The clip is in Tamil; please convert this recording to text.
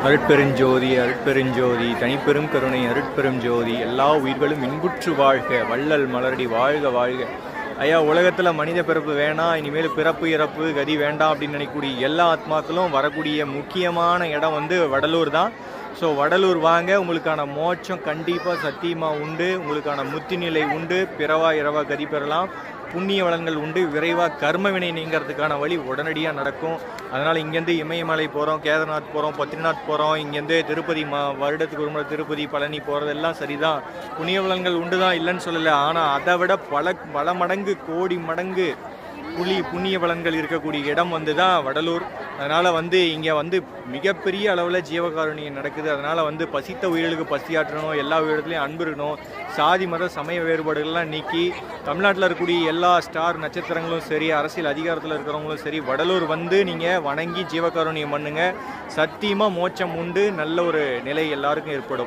அருட்பெருஞ்சோதி அருட்பெருஞ்சோதி தனிப்பெரும் கருணை அருட்பெரும் ஜோதி எல்லா உயிர்களும் இன்புற்று வாழ்க வள்ளல் மலரடி வாழ்க வாழ்க. ஐயா உலகத்தில் மனித பிறப்பு வேணாம் இனிமேல் பிறப்பு இறப்பு கதி வேண்டாம் அப்படின்னு நினைக்கக்கூடிய எல்லா ஆத்மாக்களும் வரக்கூடிய முக்கியமான இடம் வந்து வடலூர் தான். ஸோ வடலூர் வாங்க உங்களுக்கான மோட்சம் கண்டிப்பாக சத்தியமாக உண்டு உங்களுக்கான முத்தி நிலை உண்டு பிறவா இரவா கதி பெறலாம். புண்ணிய வளங்கள் உண்டு. விரைவாக கர்ம வினை நீங்கிறதுக்கான வழி உடனடியாக நடக்கும். அதனால் இங்கேருந்து இமயமலை போகிறோம் கேதார்நாத் போகிறோம் பத்ரிநாத் போகிறோம் இங்கேருந்து திருப்பதி மா வருடத்துக்கு ஒரு முறை திருப்பதி பழனி போகிறதெல்லாம் சரிதான். புண்ணிய வளங்கள் உண்டு தான் இல்லைன்னு சொல்லலை. ஆனால் அதை விட பல பல மடங்கு கோடி மடங்கு புலி புண்ணிய வளங்கள் இருக்கக்கூடிய இடம் வந்து தான் வடலூர். அதனால் வந்து இங்கே வந்து மிகப்பெரிய அளவில் ஜீவகாருணியம் நடக்குது. அதனால் வந்து பசித்த உயிர்களுக்கு பசியாற்றணும் எல்லா உயிரிடத்துலையும் அன்பு இருக்கணும். சாதி மத சமய வேறுபாடுகள்லாம் நீக்கி தமிழ்நாட்டில் இருக்கக்கூடிய எல்லா ஸ்டார் நட்சத்திரங்களும் சரி அரசியல் அதிகாரத்தில் இருக்கிறவங்களும் சரி வடலூர் வந்து நீங்கள் வணங்கி ஜீவகாருண்யம் பண்ணுங்க. சத்தியமாக மோட்சம் உண்டு நல்ல ஒரு நிலை எல்லாருக்கும் ஏற்படும்.